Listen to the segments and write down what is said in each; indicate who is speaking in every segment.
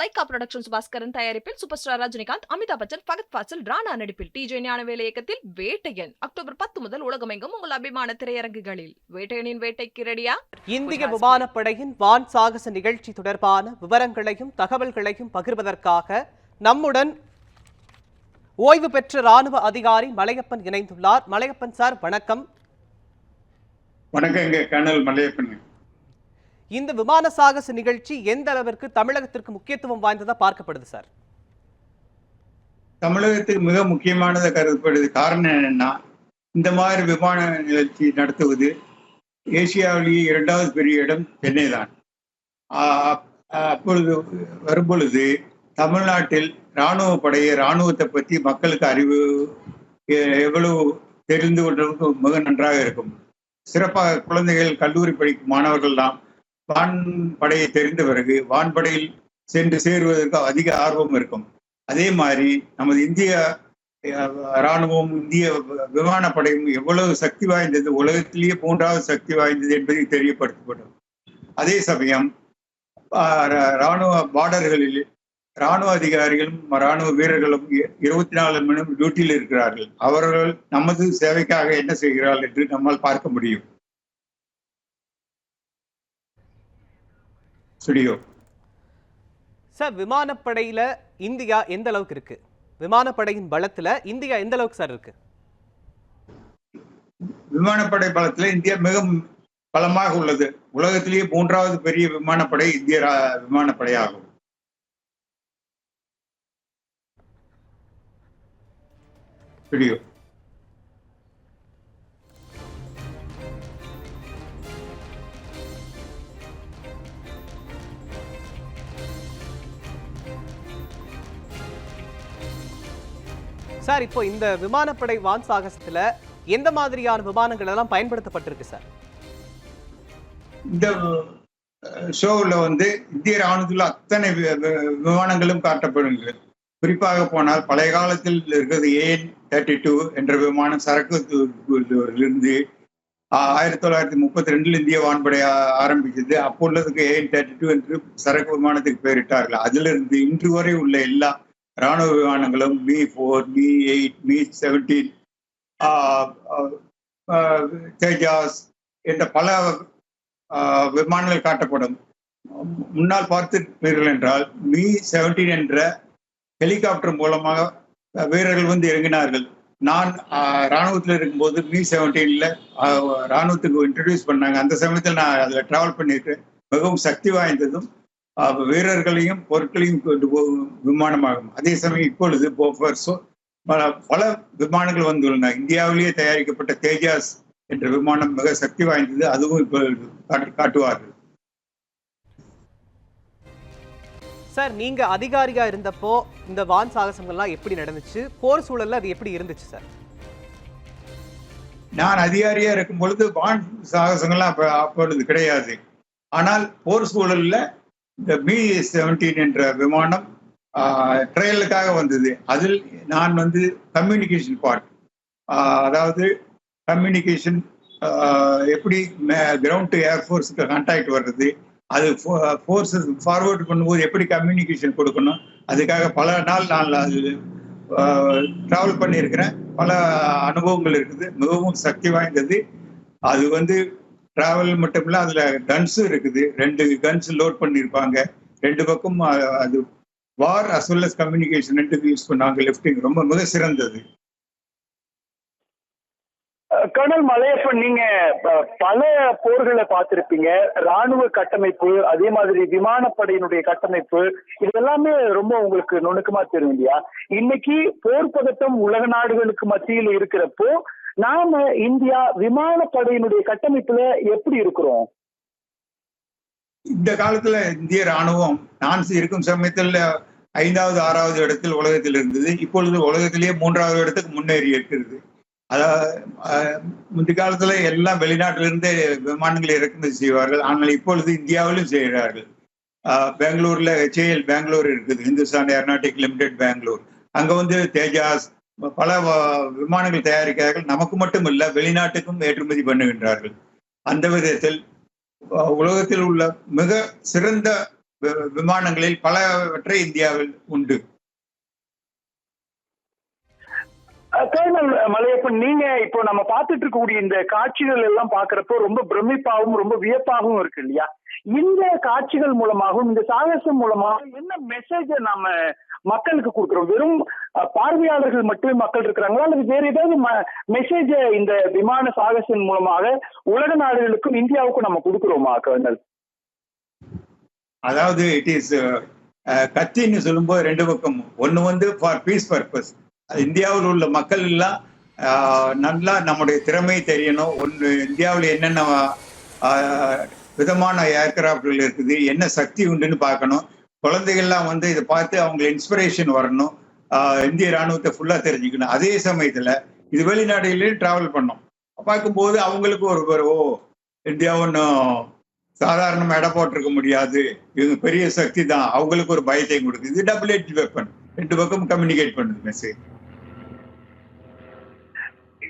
Speaker 1: Lyca productions Baskaran தயாரிப்பில் super star Rajinikanth Amitabh Bachchan Fahadh Faasil Rana நடிப்பில் TJ ஞானவேல இயக்கத்தில் வேட்டையன் அக்டோபர் பத்து முதல் உலகமெங்கும் உங்கள் அபிமான திரையரங்குகளில். வேட்டையனின் வேட்டைக்கு ரெடியா
Speaker 2: இந்திய விமானப்படையின் வான் சாகச நிகழ்ச்சி தொடர்பான விவரங்களையும் தகவல்களையும் பகிர்வதற்காக நம்முடன் ஓய்வு பெற்ற ராணுவ அதிகாரி மலையப்பன் இணைந்துள்ளார். மலையப்பன் சார் வணக்கம்.
Speaker 3: வணக்கங்க கர்னல் மலையப்பன்.
Speaker 2: இந்த விமான சாகச நிகழ்ச்சி எந்த அளவிற்கு தமிழகத்திற்கு முக்கியத்துவம் வாய்ந்ததா பார்க்கப்படுது சார்?
Speaker 3: தமிழகத்துக்கு மிக முக்கியமானதை கருதப்படுது காரணம் என்னன்னா இந்த மாதிரி விமான நிகழ்ச்சி நடத்துவது ஏசியாவிலேயே இரண்டாவது பெரிய இடம் சென்னை தான் அப்பொழுது வரும்பொழுது தமிழ்நாட்டில் இராணுவ படையை இராணுவத்தை பற்றி மக்களுக்கு அறிவு எவ்வளவு தெரிந்து கொள்வதற்கு மிக நன்றாக இருக்கும். சிறப்பாக குழந்தைகள் கல்லூரி படிக்கும் மாணவர்கள்லாம் வான்படையை தெரிந்த பிறகு வான்படையில் சென்று சேருவதற்கு அதிக ஆர்வம் இருக்கும். அதே மாதிரி நமது இந்திய இராணுவம் ராணுவம் இந்திய விமானப்படையும் எவ்வளவு சக்தி வாய்ந்தது உலகத்திலேயே மூன்றாவது சக்தி வாய்ந்தது என்பதை தெரியப்படுத்தப்படும். அதே சமயம் இராணுவ ராணுவ பார்டர்களில் இராணுவ அதிகாரிகளும் ராணுவ வீரர்களும் இருபத்தி நாலு மணி டியூட்டியில் இருக்கிறார்கள். அவர்கள் நமது சேவைக்காக என்ன செய்கிறார்கள் என்று நம்மால் பார்க்க முடியும். ஸ்டுடியோ
Speaker 2: சார் விமானப்படையில இந்தியா எந்த அளவுக்கு இருக்கு? விமானப்படையின் பலத்துல இந்தியா எந்த அளவுக்கு சார் இருக்கு?
Speaker 3: விமானப்படை பலத்தில் இந்தியா மிக பலமாக உள்ளது. உலகத்திலேயே மூன்றாவது பெரிய விமானப்படை இந்திய விமானப்படை ஆகும். வீடியோ
Speaker 2: சார் இப்போ இந்த விமானப்படை வான் சாகசத்துல எந்த மாதிரியான விமானங்கள் எல்லாம் பயன்படுத்தப்பட்டிருக்கு சார்?
Speaker 3: இந்த ஷோவில் வந்து இந்திய ராணுவத்தில் அத்தனை விமானங்களும் காட்டப்படுகிறது. குறிப்பாக போனால் பழைய காலத்தில் இருக்கிறது ஏஎன் தேர்ட்டி டூ என்ற விமானம் சரக்கு இருந்து ஆயிரத்தி தொள்ளாயிரத்தி முப்பத்தி ரெண்டில் இந்திய வான்படை ஆரம்பிச்சது. அப்போ உள்ளதுக்கு ஏஎன் தேர்ட்டி டூ என்று சரக்கு விமானத்துக்கு பெயரிட்டார்கள். அதிலிருந்து இன்று வரை உள்ள எல்லா ராணுவ விமானங்களும் Mi four Mi eight Mi seventeen Tejas என்ற பல விமானங்கள் காட்டப்படும். முன்னால் பார்த்திருப்பீர்கள் என்றால் மீ செவன்டீன் என்ற ஹெலிகாப்டர் மூலமாக வீரர்கள் வந்து இறங்கினார்கள். நான் இராணுவத்தில் இருக்கும்போது மீ செவன்டீனில் ராணுவத்துக்கு இன்ட்ரடியூஸ் பண்ணாங்க. அந்த சமயத்தில் நான் அதில் ட்ராவல் பண்ணியிருக்கேன். மிகவும் சக்தி வாய்ந்ததும் வீரர்களையும் பொருட்களையும் கொண்டு போகும் விமானமாகும். அதே சமயம் இப்பொழுது போஃபர்ஸோ பல பல விமானங்கள் வந்துள்ளன. இந்தியாவிலேயே தயாரிக்கப்பட்ட தேஜாஸ் என்ற விமானம் மிக சக்தி வாய்ந்தது. அதுவும் இப்போ காட்டு- காட்டுவார்கள்.
Speaker 2: சார் நீங்க அதிகாரியா இருந்தப்போ இந்த வான் சாகசங்கள்லாம் எப்படி நடந்துச்சு? போர் சூழல்ல அது எப்படி இருந்துச்சு சார்?
Speaker 3: நான் அதிகாரியா இருக்கும் பொழுது வான் சாகசங்கள்லாம் அப்ப அப்பொழுது கிடையாது. ஆனால் போர் சூழல்ல இந்த பி செவன்டீன் என்ற விமானம் ட்ரையலுக்காக வந்தது. அதில் நான் வந்து கம்யூனிகேஷன் பார்ட் அதாவது கம்யூனிகேஷன் எப்படி கிரவுண்ட் டு ஏர்ஃபோர்ஸுக்கு கான்டாக்ட் வர்றது அது ஃபோர்ஸஸ் ஃபார்வர்டு பண்ணும்போது எப்படி கம்யூனிகேஷன் கொடுக்கணும் அதுக்காக பல நாள் நான் அது ட்ராவல் பண்ணியிருக்கிறேன். பல அனுபவங்கள் இருக்குது மிகவும் சக்தி வாய்ந்தது. அது வந்து டிராவல் மட்டும் இல்ல அதுல கன்ஸும் இருக்குது. ரெண்டு கன்ஸ் லோட் பண்ணியிருப்பாங்க ரெண்டு பக்கம் அது war as well as communication ரெண்டுக்கு யூஸ் பண்ணாங்க லெஃப்டிங் ரொம்ப மிக சிறந்தது.
Speaker 4: கர்னல் மலையப்பன் நீங்க பல போர்களை பார்த்திருப்பீங்க. ராணுவ கட்டமைப்பு அதே மாதிரி விமானப்படையினுடைய கட்டமைப்பு இது எல்லாமே ரொம்ப உங்களுக்கு நுணுக்கமா தெரியும் இல்லையா? இன்னைக்கு போர் பதட்டம் உலக நாடுகளுக்கு மத்தியில் இருக்கிறப்போ நாம இந்தியா விமானப்படையினுடைய கட்டமைப்புல எப்படி இருக்கிறோம்?
Speaker 3: இந்த காலத்துல இந்திய ராணுவம் நான் இருக்கும் சமயத்தில் ஐந்தாவது ஆறாவது இடத்தில் உலகத்தில் இருந்தது. இப்பொழுது உலகத்திலேயே மூன்றாவது இடத்துக்கு முன்னேறி இருக்கிறது. அதாவது முந்தைய காலத்துல எல்லாம் வெளிநாட்டிலிருந்தே விமானங்களை இறக்குமதி செய்வார்கள். ஆனால் இப்பொழுது இந்தியாவிலும் செய்கிறார்கள். பெங்களூர்ல ஹெச்ஏஎல் பெங்களூர் இருக்குது. Hindustan aeronautic limited Bangalore. அங்க வந்து தேஜாஸ் பல வ- விமானங்கள் தயாரிக்கிறார்கள். நமக்கு மட்டும் இல்ல வெளிநாட்டுக்கும் ஏற்றுமதி பண்ணுகின்றார்கள். அந்த விதத்தில் உலகத்தில் உள்ள மிக சிறந்த வி- விமானங்களில் பலவற்றை இந்தியாவில் உண்டு.
Speaker 4: அஹ் கர்னல் மலையப்பன் நீங்க இப்போ நம்ம பார்த்துட்டு இருக்கக்கூடிய இந்த காட்சிகள் எல்லாம் பாக்குறப்போ ரொம்ப பிரமிப்பாகவும் ரொம்ப வியப்பாகவும் இருக்கு இல்லையா? இந்த காட்சிகள் மூலமாகவும் இந்த சாகசம் மூலமாகவும் என்ன மெசேஜ நாம மக்களுக்கு கொடுக்குறோம்? வெறும் பார்வையாளர்கள் மட்டுமே மக்கள் இருக்கிறாங்களா? அல்லது வேற ஏதாவது மெசேஜ இந்த விமான சாகசம் மூலமாக உலக நாடுகளுக்கும் இந்தியாவுக்கும் நம்ம கொடுக்குறோமா கர்னல்?
Speaker 3: அதாவது இட் இஸ் கத்தின்னு சொல்லும்போது ரெண்டு பக்கம். ஒன்று வந்து ஃபார் பீஸ் பர்பஸ் இந்தியாவில் உள்ள மக்கள் எல்லாம் நல்லா நம்முடைய திறமை தெரியணும். ஒன்று இந்தியாவில் என்னென்ன விதமான ஏர்கிராஃப்ட்கள் இருக்குது என்ன சக்தி உண்டுன்னு பார்க்கணும். குழந்தைகள்லாம் வந்து இதை பார்த்து அவங்க இன்ஸ்பிரேஷன் வரணும். இந்திய ராணுவத்தை ஃபுல்லாக தெரிஞ்சுக்கணும். அதே சமயத்தில் இது வெளிநாடுகளிலும் ட்ராவல் பண்ணோம். பார்க்கும்போது அவங்களுக்கு ஒரு ஓ இந்தியா ஒன்றும் சாதாரணமாக இடம் போட்டிருக்க முடியாது. இது பெரிய சக்தி தான். அவங்களுக்கு ஒரு பயத்தையும் கொடுக்குது. இது டபுள் எட்ஜ் வெப்பன் ரெண்டு பக்கம் கம்யூனிகேட் பண்ணுது மெசேஜ்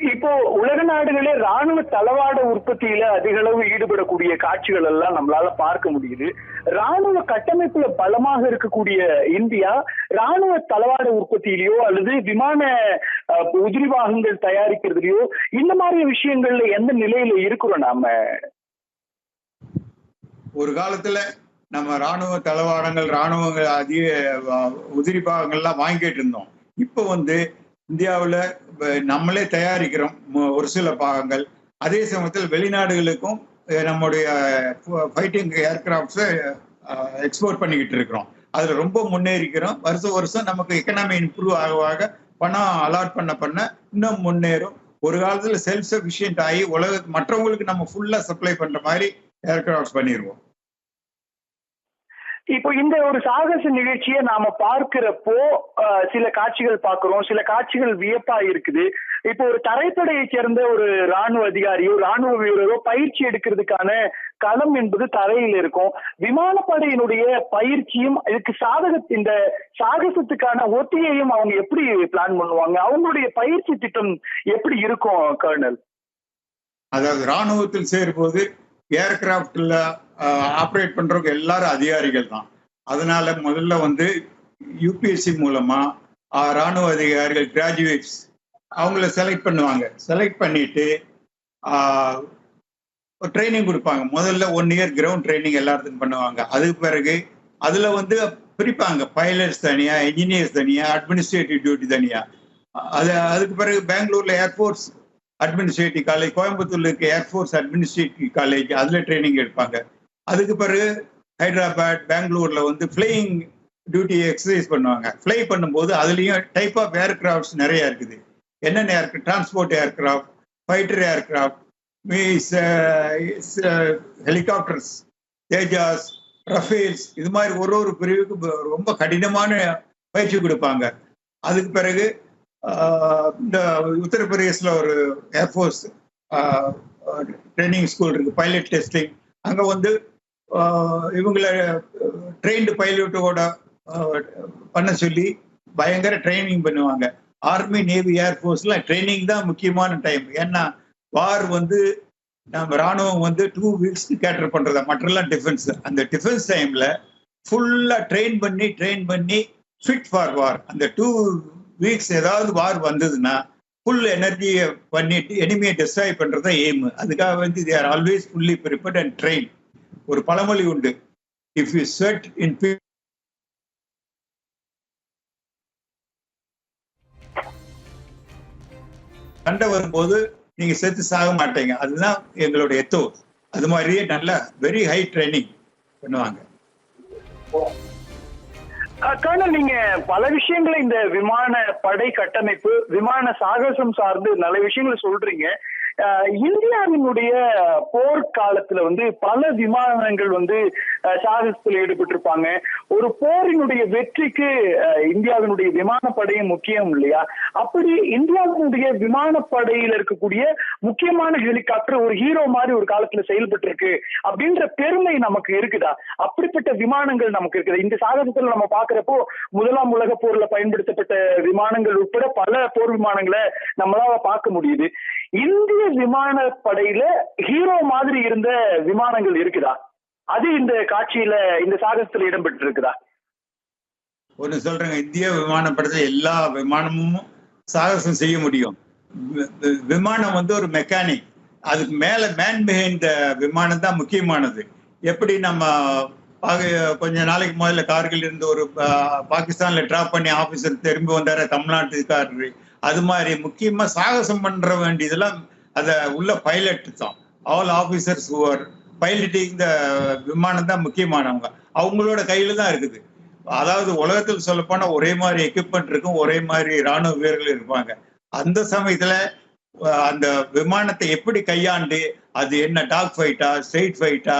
Speaker 4: இப்போ உலக நாடுகளே ராணுவ தளவாட உற்பத்தியில அதிக அளவு ஈடுபடக்கூடிய காட்சிகள் எல்லாம் நம்மளால பார்க்க முடியுது. ராணுவ கட்டமைப்புல பலமாக இருக்கக்கூடிய இந்தியா ராணுவ தளவாட உற்பத்தியிலயோ அல்லது விமான உதிரி பாகங்கள் தயாரிக்கிறதுலயோ இந்த மாதிரி விஷயங்கள்ல எந்த நிலையில இருக்கிறோம் நாம?
Speaker 3: ஒரு காலத்துல நம்ம ராணுவ தளவாடங்கள் ராணுவங்கள் அதிக உதிரி பாகங்கள்லாம் வாங்கிட்டு இருந்தோம். இப்போ வந்து இந்தியாவில் நம்மளே தயாரிக்கிறோம் ஒரு சில பாகங்கள். அதே சமயத்தில் வெளிநாடுகளுக்கும் நம்முடைய ஃபைட்டிங் ஏர்கிராஃப்ட்ஸை எக்ஸ்போர்ட் பண்ணிக்கிட்டு இருக்கிறோம். அதில் ரொம்ப முன்னேறிக்கிறோம். வருஷம் வருஷம் நமக்கு எக்கனாமி இம்ப்ரூவ் ஆக பணம் அலாட் பண்ண பண்ண இன்னும் முன்னேறும். ஒரு காலத்தில் செல்ஃப் சஃபிஷியன்ட் ஆகி உலக மற்றவங்களுக்கு நம்ம ஃபுல்லாக சப்ளை பண்ணுற மாதிரி ஏர்கிராஃப்ட்ஸ் பண்ணிடுவோம்
Speaker 4: இப்போ இந்த ஒரு சாகச நிகழ்ச்சியை நாம பார்க்கிறப்போ சில காட்சிகள் பார்க்கிறோம். சில காட்சிகள் வியப்பா இருக்குது. இப்போ ஒரு தரைப்படையை சேர்ந்த ஒரு ராணுவ அதிகாரியோ ராணுவ வீரரோ பயிற்சி எடுக்கிறதுக்கான களம் என்பது தரையில் இருக்கும். விமானப்படையினுடைய பயிற்சியும் இதுக்கு சாதக இந்த சாகசத்துக்கான ஒத்தியையும் அவங்க எப்படி பிளான் பண்ணுவாங்க? அவங்களுடைய பயிற்சி திட்டம் எப்படி இருக்கும் கர்னல்?
Speaker 3: அதாவது ராணுவத்தில் சேரும்போது ஏர்கிராப்ட்ல ஆப்ரேட் பண்றவங்க எல்லாரும் அதிகாரிகள் தான். அதனால முதல்ல வந்து யூபிஎஸ்சி மூலமா ராணுவ அதிகாரிகள் கிராஜுவேட்ஸ் அவங்கள செலக்ட் பண்ணுவாங்க. செலக்ட் பண்ணிட்டு ட்ரைனிங் கொடுப்பாங்க. முதல்ல ஒன் இயர் கிரவுண்ட் ட்ரைனிங் எல்லாத்துக்கும் பண்ணுவாங்க. அதுக்கு பிறகு அதுல வந்து பிரிப்பாங்க. பைலட்ஸ் தனியா இன்ஜினியர்ஸ் தனியா அட்மினிஸ்ட்ரேட்டிவ் டியூட்டி தனியா. அது அதுக்கு பிறகு பெங்களூர்ல ஏர்ஃபோர்ஸ் அட்மினிஸ்ட்ரேட்டிவ் காலேஜ் கோயம்புத்தூர்ல இருக்க ஏர்ஃபோர்ஸ் அட்மினிஸ்ட்ரேட்டிவ் காலேஜ் அதுல ட்ரைனிங் எடுப்பாங்க. அதுக்கு பிறகு ஹைதராபாத் பெங்களூர்ல வந்து ஃப்ளையிங் டியூட்டி எக்ஸசைஸ் பண்ணுவாங்க. ஃப்ளை பண்ணும்போது அதுலேயும் டைப் ஆஃப் ஏர்கிராஃப்ட்ஸ் நிறைய இருக்குது. என்னென்ன air transport aircraft fighter aircraft Mis helicopters Tejas Rafales இது மாதிரி ஒரு ஒரு பிரிவுக்கு ரொம்ப கடினமான பயிற்சி கொடுப்பாங்க. அதுக்கு பிறகு இந்த உத்தரப்பிரதேசில் ஒரு ஏர்ஃபோர்ஸ் ட்ரைனிங் ஸ்கூல் இருக்குது பைலட் டெஸ்டிங் அங்கே வந்து இவங்களை ட்ரெயின்டு பைலட்டோட பண்ண சொல்லி பயங்கர ட்ரைனிங் பண்ணுவாங்க. ஆர்மி நேவி ஏர்ஃபோர்ஸ்லாம் ட்ரைனிங் தான் முக்கியமான டைம் ஏன்னா வார் வந்து நம்ம ராணுவம் வந்து டூ வீக்ஸ்க்கு கேட்டர் பண்றதா. மற்றெல்லாம் டிஃபென்ஸ் அந்த டிஃபென்ஸ் டைம்ல ஃபுல்லா ட்ரெயின் பண்ணி ட்ரெயின் பண்ணி ஃபிட் ஃபார் வார் அந்த டூ வீக்ஸ் ஏதாவது வார் வந்ததுன்னா ஃபுல் எனர்ஜியை பண்ணிட்டு எனிமையை டெஸ்ட்ராய் பண்றதா எய்ம் அதுக்காக வந்து they are always fully prepared and train ஒரு பழமொழி உண்டு. இஃப் யூ ஸ்வெட் இன் சண்டை வரும்போது நீங்க செத்து சாக மாட்டீங்க. அதுதான் எங்களுடைய எத்தோ. அது மாதிரியே நல்ல வெரி ஹை ட்ரைனிங் பண்ணுவாங்க.
Speaker 4: கர்னல் நீங்க பல விஷயங்களை இந்த விமான படை கட்டமைப்பு விமான சாகசம் சார்ந்து நல்ல விஷயங்களை சொல்றீங்க. இந்தியாவினுடைய போர்க்காலத்துல வந்து பல விமானங்கள் வந்து சாகசத்தில் சாகசத்துல ஈடுபட்டிருப்பாங்க. ஒரு போரினுடைய வெற்றிக்கு இந்தியாவினுடைய விமானப்படையும் முக்கியம் இல்லையா? அப்படி இந்தியாவினுடைய விமானப்படையில இருக்கக்கூடிய முக்கியமான ஹெலிகாப்டர் ஒரு ஹீரோ மாதிரி ஒரு காலத்துல செயல்பட்டு இருக்கு அப்படின்ற பெருமை நமக்கு இருக்குதா? அப்படிப்பட்ட விமானங்கள் நமக்கு இருக்குது. இந்த சாகசத்துல நம்ம பாக்குறப்போ முதலாம் உலக போர்ல பயன்படுத்தப்பட்ட விமானங்கள் உட்பட பல போர் விமானங்களை நம்மளால பார்க்க முடியுது. இந்திய விமானப்படையில ஹீரோ மாதிரி இருந்த விமானங்கள் இருக்குதா? அது இந்த காட்சியில இந்த சாகசத்துல இடம்பெற்று இருக்குதா
Speaker 3: ஒன்று சொல்றேங்க. இந்திய விமானப்படத்தில் எல்லா விமானமும் சாகசம் செய்ய முடியும். விமானம் வந்து ஒரு மெக்கானிக் அதுக்கு மேல மேன் பிஹைண்ட் விமானம் தான் முக்கியமானது. எப்படி நம்ம கொஞ்ச நாளைக்கு முதல்ல கார்கள் இருந்து ஒரு பாகிஸ்தான்ல டிராப் பண்ணி ஆபீசர் திரும்பி தமிழ்நாட்டு தமிழ்நாட்டுக்காரரு. அது மாதிரி முக்கியமா சாகசம் பண்ற வேண்டியதெல்லாம் அத உள்ள பைலட் தான். ஆல் ஆபீசர்ஸ் ஹுவர் பைலட்டிங் இந்த விமானம் தான் முக்கியமானவங்க. அவங்களோட கையில தான் இருக்குது. அதாவது உலகத்தில் சொல்லப்போனா ஒரே மாதிரி எக்யூப்மெண்ட் இருக்கும் ஒரே மாதிரி ராணுவ வீரர்கள் இருப்பாங்க. அந்த சமயத்துல அந்த விமானத்தை எப்படி கையாண்டு அது என்ன டாக் ஃபைட்டா ஸ்ட்ரெயிட் ஃபைட்டா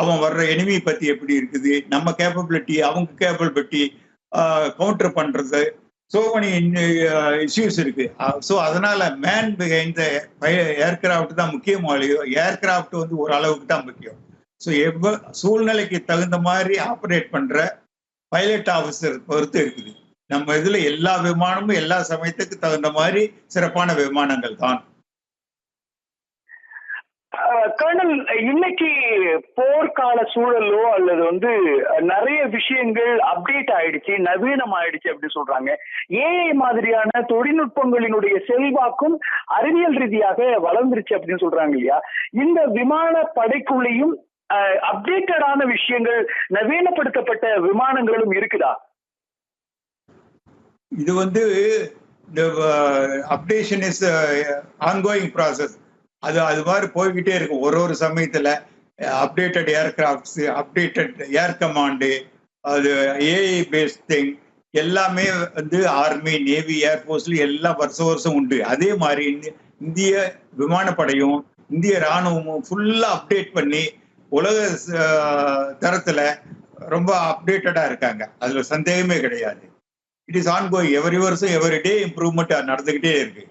Speaker 3: அவன் வர்ற எனிமி பத்தி எப்படி இருக்குது நம்ம கேப்பபிலிட்டி அவங்க கேப்பபிலிட்டி கவுண்டர் பண்றது சோ many இஷ்யூஸ் இருக்கு. ஸோ அதனால மேன் பிஹைண்ட் ஏர்கிராஃப்ட் தான் முக்கியம் ஏர்கிராஃப்ட் வந்து ஒரு அளவுக்கு தான் முக்கியம். ஸோ எவ்வ சூழ்நிலைக்கு தகுந்த மாதிரி ஆப்ரேட் பண்ற பைலட் ஆஃபீஸர் பொறுத்து இருக்குது. நம்ம இதுல எல்லா விமானமும் எல்லா சமயத்துக்கு தகுந்த மாதிரி சிறப்பான விமானங்கள் தான்.
Speaker 4: கர்னல் இன்னைக்கு போர்க்கால சூழலோ அல்லது வந்து நிறைய விஷயங்கள் அப்டேட் ஆயிடுச்சு நவீனம் ஆயிடுச்சு அப்படின்னு சொல்றாங்க ஏஐ மாதிரியான தொழில்நுட்பங்களினுடைய செல்வாக்கும் அறிவியல் ரீதியாக வளர்ந்துருச்சு அப்படின்னு சொல்றாங்க இல்லையா? இந்த விமான படைக்குள்ளேயும் அப்டேட்டடான விஷயங்கள் நவீனப்படுத்தப்பட்ட விமானங்களும் இருக்குதா?
Speaker 3: இது வந்து அப்டேஷன் இஸ் ஆன்கோயிங் ப்ராசஸ் அது அது மாதிரி போய்கிட்டே இருக்கும். ஒரு ஒரு சமயத்துல updated aircrafts updated air command அது ஏஐ பேஸ்ட் திங் எல்லாமே வந்து ஆர்மி நேவி ஏர்ஃபோர்ஸ்ல எல்லாம் வருஷம் வருஷம் உண்டு. அதே மாதிரி இந்திய விமானப்படையும் இந்திய ராணுவமும் ஃபுல்லா அப்டேட் பண்ணி உலக தரத்துல ரொம்ப அப்டேட்டடா இருக்காங்க. அதுல சந்தேகமே கிடையாது. It is on going every வருஷம் எவரி டே இம்ப்ரூவ்மெண்ட் நடந்துகிட்டே இருக்கு.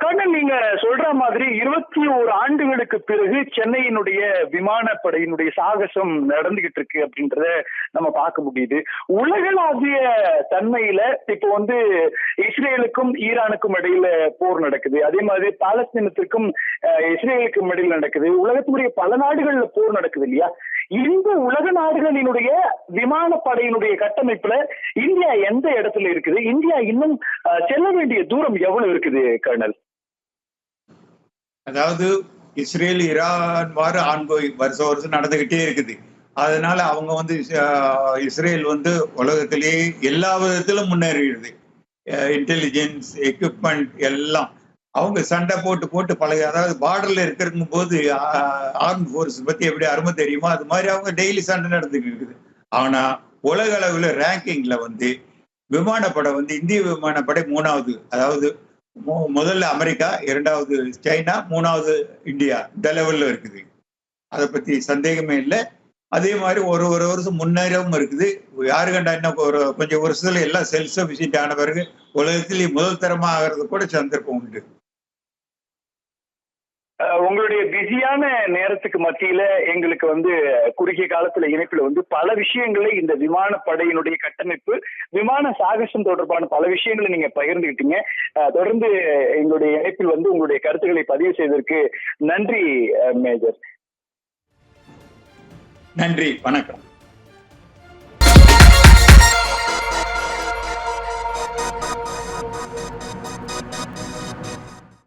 Speaker 4: கண்ணன் நீங்க சொல்ற மாதிரி இருபத்தி ஓரு ஆண்டுகளுக்கு பிறகு சென்னையினுடைய விமானப்படையினுடைய சாகசம் நடந்துகிட்டு இருக்கு அப்படின்றத நம்ம பார்க்க முடியுது. உலகளாவிய தன்மையில இப்போ வந்து இஸ்ரேலுக்கும் ஈரானுக்கும் இடையில போர் நடக்குது. அதே மாதிரி பாலஸ்தீனத்திற்கும் இஸ்ரேலுக்கும் இடையில நடக்குது. உலகத்தினுடைய பல நாடுகள்ல போர் நடக்குது இல்லையா? இந்த உலக நாடுகளினுடைய விமானப்படையினுடைய கட்டமைப்புல இந்தியா எந்த இடத்துல இருக்குது? இந்தியா இன்னும் அஹ், செல்ல வேண்டிய தூரம் எவ்வளவு இருக்குது கர்னல்?
Speaker 3: அதாவது இஸ்ரேல் ஈரான் வார ஆன்கோயிங் வருஷம் வருஷம் நடந்துகிட்டே இருக்குது. அதனால அவங்க வந்து இஸ்ரேல் வந்து உலகத்திலேயே எல்லா விதத்திலும் முன்னேறிடுது. இன்டெலிஜென்ஸ் எக்யூப்மெண்ட் எல்லாம். அவங்க சண்டை போட்டு போட்டு பழக அதாவது பார்டர்ல இருக்கிறக்கும் போது ஆர்ம் ஃபோர்ஸ் பத்தி எப்படி அருமை தெரியுமோ அது மாதிரி அவங்க டெய்லி சண்டை நடந்துட்டு இருக்குது. ஆனா உலக அளவுல ரேங்கிங்ல வந்து விமானப்படை வந்து இந்திய விமானப்படை மூணாவது அதாவது மு- முதல்ல அமெரிக்கா இரண்டாவது சைனா மூணாவது இந்தியா இந்த லெவல்ல இருக்குது. அதை பத்தி சந்தேகமே இல்லை. அதே மாதிரி ஒரு ஒரு வருஷம் முன்னேறவும் இருக்குது. யாரு கண்டா என்ன ஒரு கொஞ்சம் வருஷத்துல எல்லாம் செல்ஃப் சஃபிஷியன்ட் ஆன பிறகு உலகத்திலேயே முதல் தரமா ஆகிறது கூட சந்தர்ப்பம் உண்டு.
Speaker 4: உங்களுடைய பிஸியான நேரத்துக்கு மத்தியில எங்களுக்கு வந்து குறுகிய காலத்துல இணைப்புல வந்து பல விஷயங்களை இந்த விமானப்படையினுடைய கட்டமைப்பு விமான சாகசம் தொடர்பான பல விஷயங்களை நீங்க பகிர்ந்துகிட்டீங்க. தொடர்ந்து எங்களுடைய இணைப்பில் வந்து உங்களுடைய கருத்துக்களை பதிவு செய்ததற்கு நன்றி மேஜர்.
Speaker 3: நன்றி வணக்கம்.